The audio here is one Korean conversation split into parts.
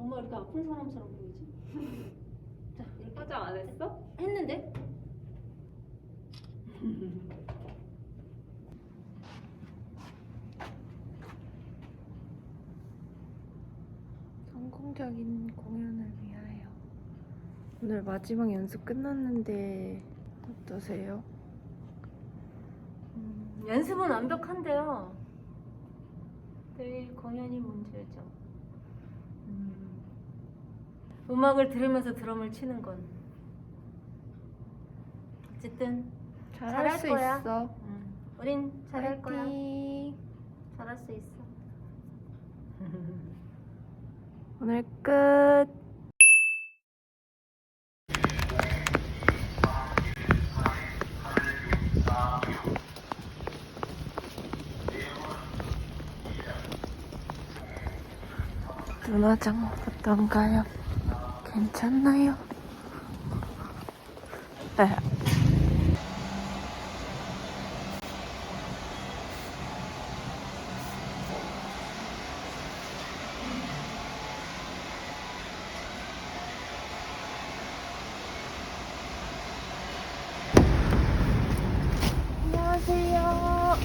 엄마 이렇게 아픈 사람처럼 보이지? 자 이렇게 화장 안 했어? 했는데? 성공적인 공연을 위하여 오늘 마지막 연습 끝났는데 어떠세요? 음, 연습은 완벽한데요. 내일 공연이 문제죠. 음, 음악을 들으면서 드럼을 치는 건 어쨌든 잘할 잘할 수 거야. 있어. 음, 우린 잘할 거야. 파이팅. 잘할 수 있어. 오늘 끝. 눈화장 어떤가요? 괜찮나요? 네. 안녕하세요.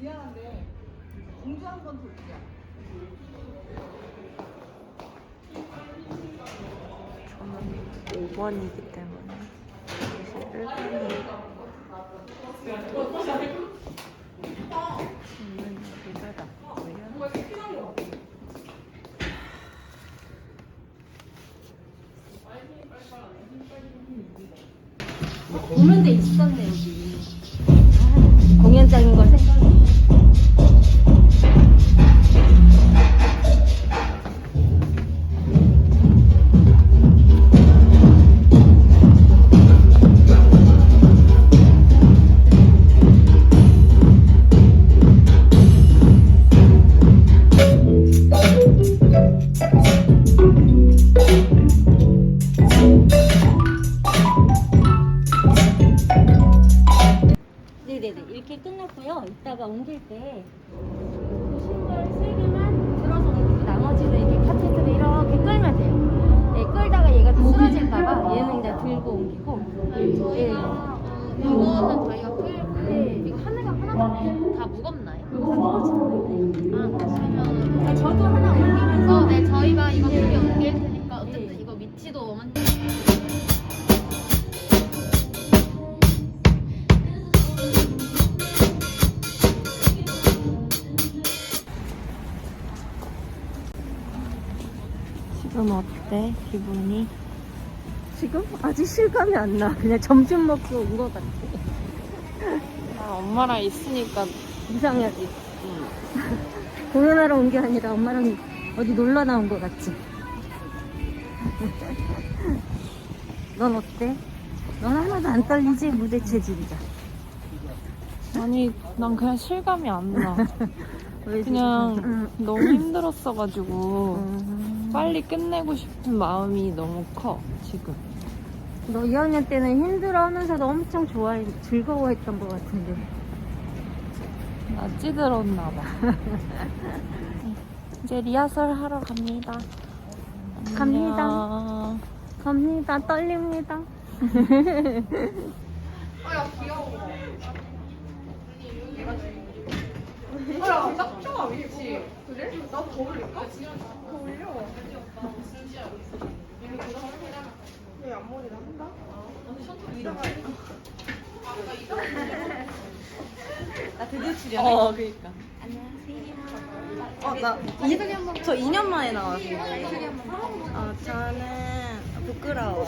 미안한데 공주 한 번 돌게요. 저는 5번이기 때문에 사실 1번이 저는 여기가 낫고요 보는 데 있었네 여기. 공연장인 걸 생각 위치도 오만 지금 어때? 기분이? 지금 아직 실감이 안 나. 그냥 점심 먹고 온 것 같아. 아, 엄마랑 있으니까 이상하지. 공연하러 온 게 아니라 엄마랑 어디 놀러 나온 것 같지. 넌 어때? 넌 하나도 안 떨리지? 무대 체질이다. 아니 난 그냥 실감이 안 나. 왜 그냥? 너무 힘들었어가지고 음. 빨리 끝내고 싶은 마음이 너무 커 지금. 너 2학년 때는 힘들어하면서도 엄청 좋아해, 즐거워했던 것 같은데. 나 찌들었나 봐. 이제 리허설 하러 갑니다. 갑니다. 갑니다. 떨립니다. 야, 딱 좋아, 위치. 그래? 나더 올릴까? 더 올려. 왜 앞머리 나온다? 이따가 어, 그니까. 어, 나 이, 저 2년 만에 나왔어요. 어, 저는 부끄러워요.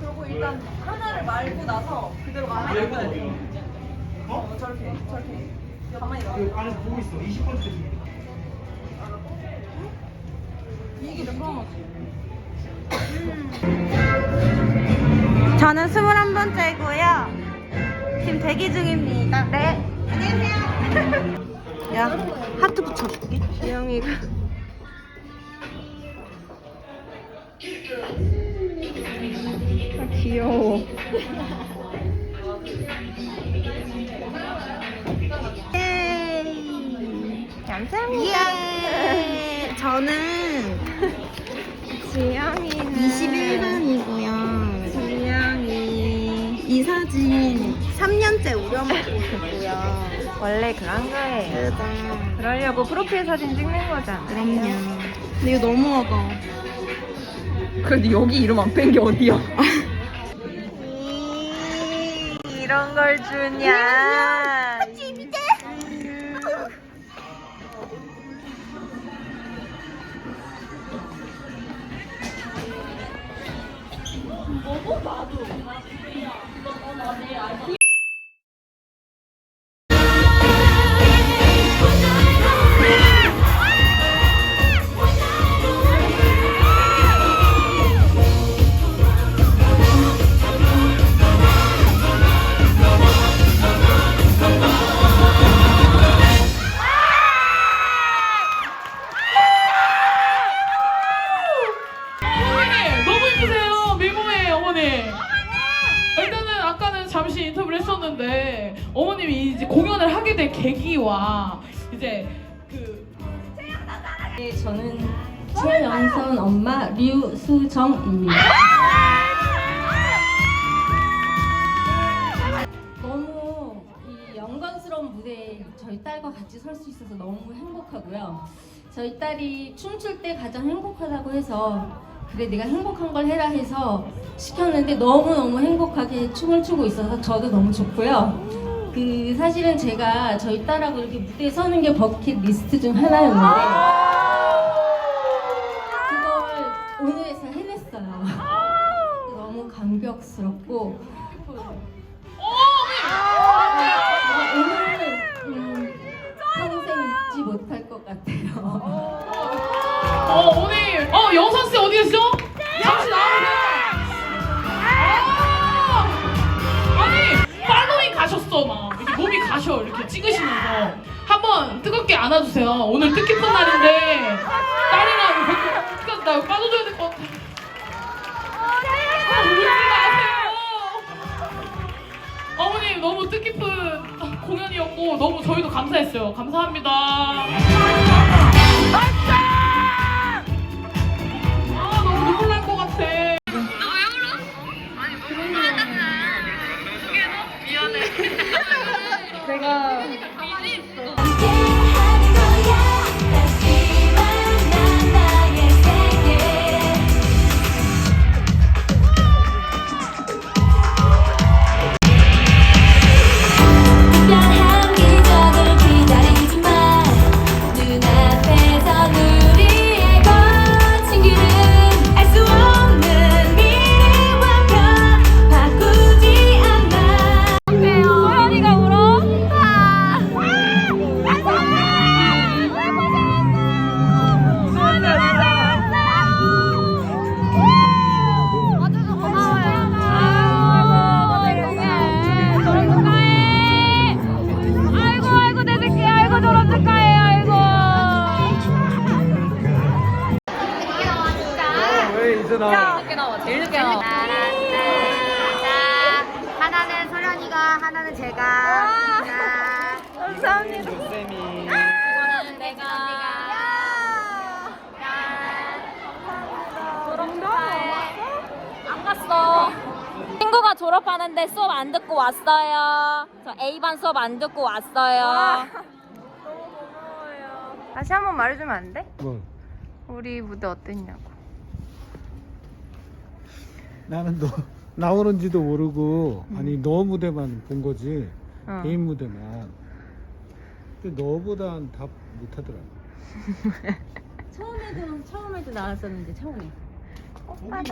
그리고 일단 하나를 말고 나서 그대로 말하는 거야. 어? 저렇게, 저렇게. 가만히 놔. 그 안에서 보고 있어. 20번 째 이게 몇 번이지? 저는 21번째고요. 지금 대기 중입니다. 네. 안녕하세요. 야, 하트 붙여줄게. 지영이가 아, 귀여워. 예. 저는 지영이는 21반이고요. 이 사진 3년째 우려먹고 있고요. 원래 그런 거예요. 맞아. 그러려고 프로필 사진 찍는 거잖아. 그럼요. 근데 이거 너무하다. 그래도 여기 이름 안 뺀 게 어디야? 이런 걸 주냐? 어머니 네, 저는 최연선 엄마 류수정입니다. 너무 이 영광스러운 무대에 저희 딸과 같이 설 수 있어서 너무 행복하고요. 저희 딸이 춤출 때 가장 행복하다고 해서 그래 내가 행복한 걸 해라 해서 시켰는데 너무너무 행복하게 춤을 추고 있어서 저도 너무 좋고요. 그 사실은 제가 저희 딸하고 이렇게 무대에 서는 게 버킷 리스트 중 하나였는데 그걸 오늘에서 해냈어요. 너무 감격스럽고 어, 오늘은 음, 평생 잊지 못할 것 같아요. 어 어머니 어 영선 씨 어디 계시죠? 잠시 나오세요. 아! 아니 팔로잉 가셨어 막 이렇게 몸이 가셔 이렇게 찍으시면서 한번 뜨겁게 안아주세요. 오늘 뜻깊은 날인데 딸이랑 이렇게 나 여기 빠져줘야 될 것 같아. 아, 너무 뜻깊은 공연이었고 너무 저희도 감사했어요. 감사합니다. 하나는 소련이가 하나는 제가. 감사합니다. 이거는 내가? 안 갔어. 친구가 졸업하는데 수업 안 듣고 왔어요. 저 A반 수업 안 듣고 왔어요. 다시 한 번 말해주면 안 돼? 뭐? 우리 무대 어땠냐고. 나는 너 나오는지도 모르고 아니 너 무대만 본 거지 어. 개인 무대만 근데 너보단 다 못하더라 처음에도 처음에도 나왔었는데 처음에. 오빠는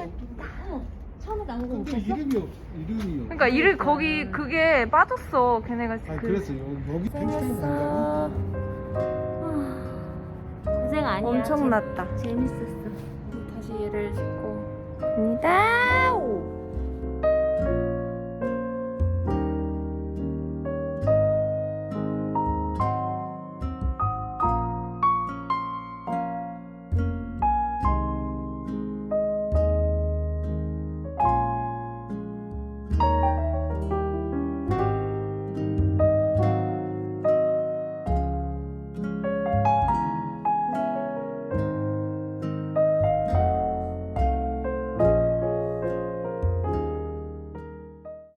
어머 처음에 나온 거못 근데? 이름이 없 이름이 없 그러니까 이를 거기 그게 빠졌어. 걔네가 아 그 그래서 여기 간다고 고생 아니야. 엄청 났다. 재- 재밌었어. 다시 얘를 싣고 감사합니다.